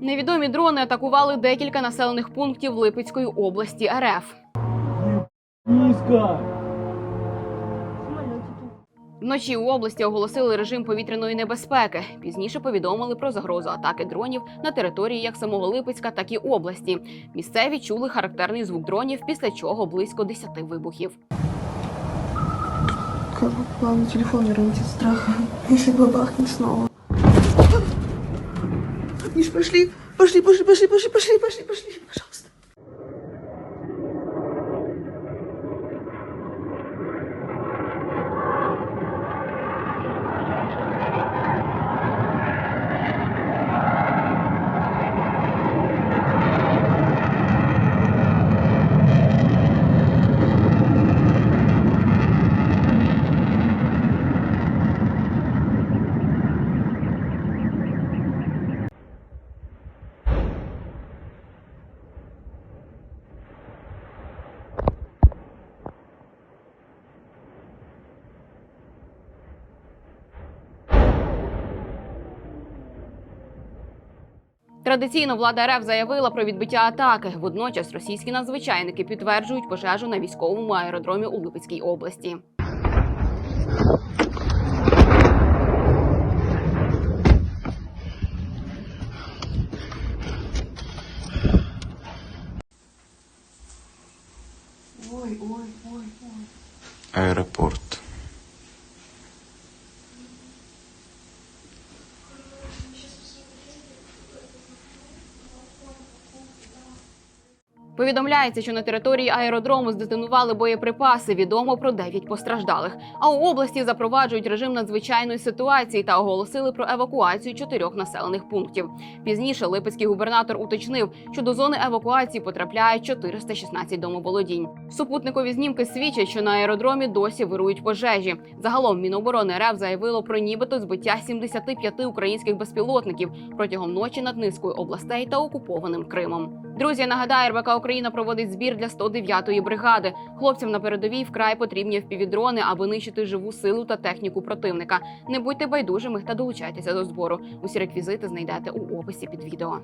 Невідомі дрони атакували декілька населених пунктів Липецької області РФ. Низко! Вночі у області оголосили режим повітряної небезпеки. Пізніше повідомили про загрозу атаки дронів на території як самого Липецька, так і області. Місцеві чули характерний звук дронів, після чого близько 10 вибухів. Как телефон не ронить от страха, если бабахнет снова. Миш, пошли, пошли, пошли, пошли, пошли, пошли, пошли, пошли, пожалуйста. Традиційно влада РФ заявила про відбиття атаки. Водночас російські надзвичайники підтверджують пожежу на військовому аеродромі у Липецькій області. Ой, ой, ой, ой. Аэропорт. Повідомляється, що на території аеродрому здетонували боєприпаси. Відомо про 9 постраждалих. А у області запроваджують режим надзвичайної ситуації та оголосили про евакуацію чотирьох населених пунктів. Пізніше Липецький губернатор уточнив, що до зони евакуації потрапляють 416 домоволодінь. Супутникові знімки свідчать, що на аеродромі досі вирують пожежі. Загалом Міноборони РФ заявило про нібито збиття 75 українських безпілотників протягом ночі над низкою областей та окупованим Кримом. Друзі, нагадаю, РБК Україна проводить збір для 109-ї бригади. Хлопцям на передовій вкрай потрібні впівдрони, аби нищити живу силу та техніку противника. Не будьте байдужими та долучайтеся до збору. Усі реквізити знайдете у описі під відео.